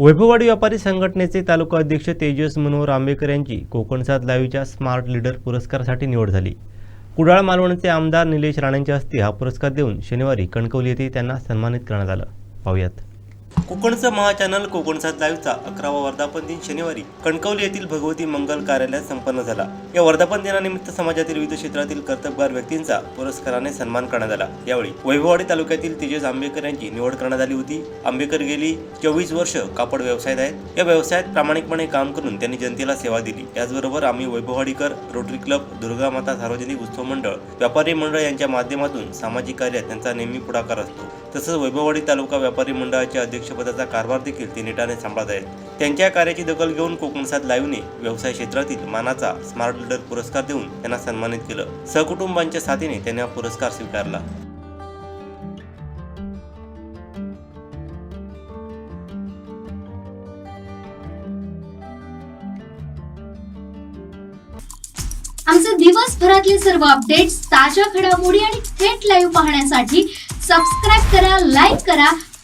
वैभववाडी व्यापारी संघटनेचे तालुका अध्यक्ष तेजस मनोहर आंबेकर यांची कोकणसात लाईव्हच्या स्मार्ट लीडर पुरस्कारासाठी निवड झाली. कुडाळ मालवणचे आमदार निलेश राणेंच्या हस्ते हा पुरस्कार देऊन शनिवारी कणकवली येथे त्यांना सन्मानित करण्यात आलं. पाहूयात. कोकणचं महाचॅनल कोकणसात लाईव्हचा अकरावा वर्धापन दिन शनिवारी कणकवली येथील भगवती मंगल कार्यालयात संपन्न झाला. या वर्धापन दिनानिमित्त समाजातील विविध क्षेत्रातील कर्तबगार व्यक्तींचा पुरस्काराने सन्मान करण्यात आला. यावेळी वैभववाडी तालुक्यातील तेजस आंबेकर यांची निवड करण्यात आली होती. आंबेकर गेली चोवीस वर्ष कापड व्यवसायात आहेत. या व्यवसायात प्रामाणिकपणे काम करून त्यांनी जनतेला सेवा दिली. याचबरोबर आम्ही वैभववाडीकर रोटरी क्लब दुर्गा माता सार्वजनिक उत्सव मंडळ व्यापारी मंडळ यांच्या माध्यमातून सामाजिक कार्यात त्यांचा नेहमी पुढाकार असतो. तसंच वैभववाडी तालुका व्यापारी मंडळाच्या अध्यक्षपदाचा कारभार देखील ते नेटाने सांभाळत आहेत. त्यांच्या कार्याची दखल घेऊन कोकणसात लाईव्हने व्यवसाय क्षेत्रातील मानाचा स्मार्ट लीडर पुरस्कार देऊन त्यांना सन्मानित केलं. सहकुटुंबांच्या साथीने त्यांनी हा पुरस्कार स्वीकारला. आमचे दिवसभरातले सर्व अपडेट्स ताज्या घडामोडी आणि थेट लाईव्ह पाहण्यासाठी सबस्क्राईब करा लाईक करा